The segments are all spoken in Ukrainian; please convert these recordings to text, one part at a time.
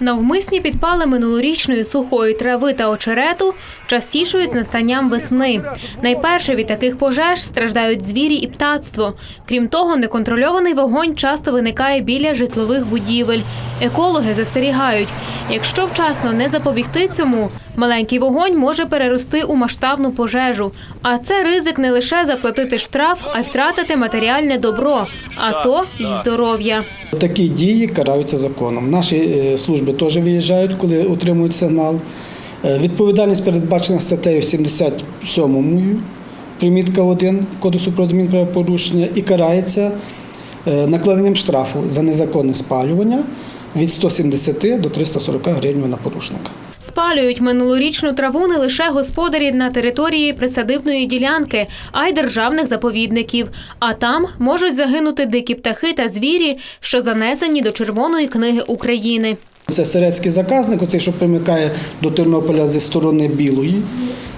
Навмисні підпали минулорічної сухої трави та очерету частішують з настанням весни. Найперше від таких пожеж страждають звірі і птацтво. Крім того, неконтрольований вогонь часто виникає біля житлових будівель. Екологи застерігають, якщо вчасно не запобігти цьому, маленький вогонь може перерости у масштабну пожежу. А це ризик не лише заплатити штраф, а й втратити матеріальне добро, а то й здоров'я. Такі дії караються законом. Наші е, служби теж виїжджають, коли отримують сигнал. Е, Відповідальність передбачена статтею 77 примітка 1 Кодексу про адмінправопорушення і карається е, накладенням штрафу за незаконне спалювання від 170 до 340 гривень на порушника. Спалюють минулорічну траву не лише господарі на території присадибної ділянки, а й державних заповідників. А там можуть загинути дикі птахи та звірі, що занесені до Червоної книги України. Це середський заказник, оцей, що примикає до Тернополя зі сторони Білої.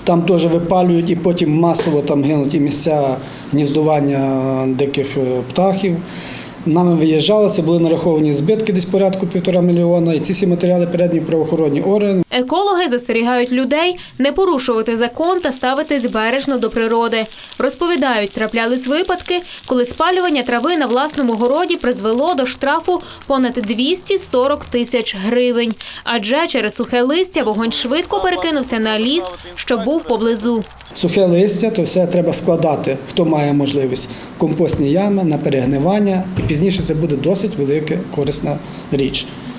Там теж випалюють і потім масово там гинуть і місця гніздування диких е, птахів. Нами виїжджали, це були нараховані збитки десь порядку півтора мільйона. І ці всі матеріали передні в правоохоронні органи. Екологи застерігають людей не порушувати закон та ставитись бережно до природи. Розповідають, траплялись випадки, коли спалювання трави на власному городі призвело до штрафу понад 240 тисяч гривень. Адже через сухе листя вогонь швидко перекинувся на ліс, що був поблизу. Сухе листя, то все треба складати, хто має можливість, компостні ями на перегнивання. Пізніше це буде досить велика корисна річ.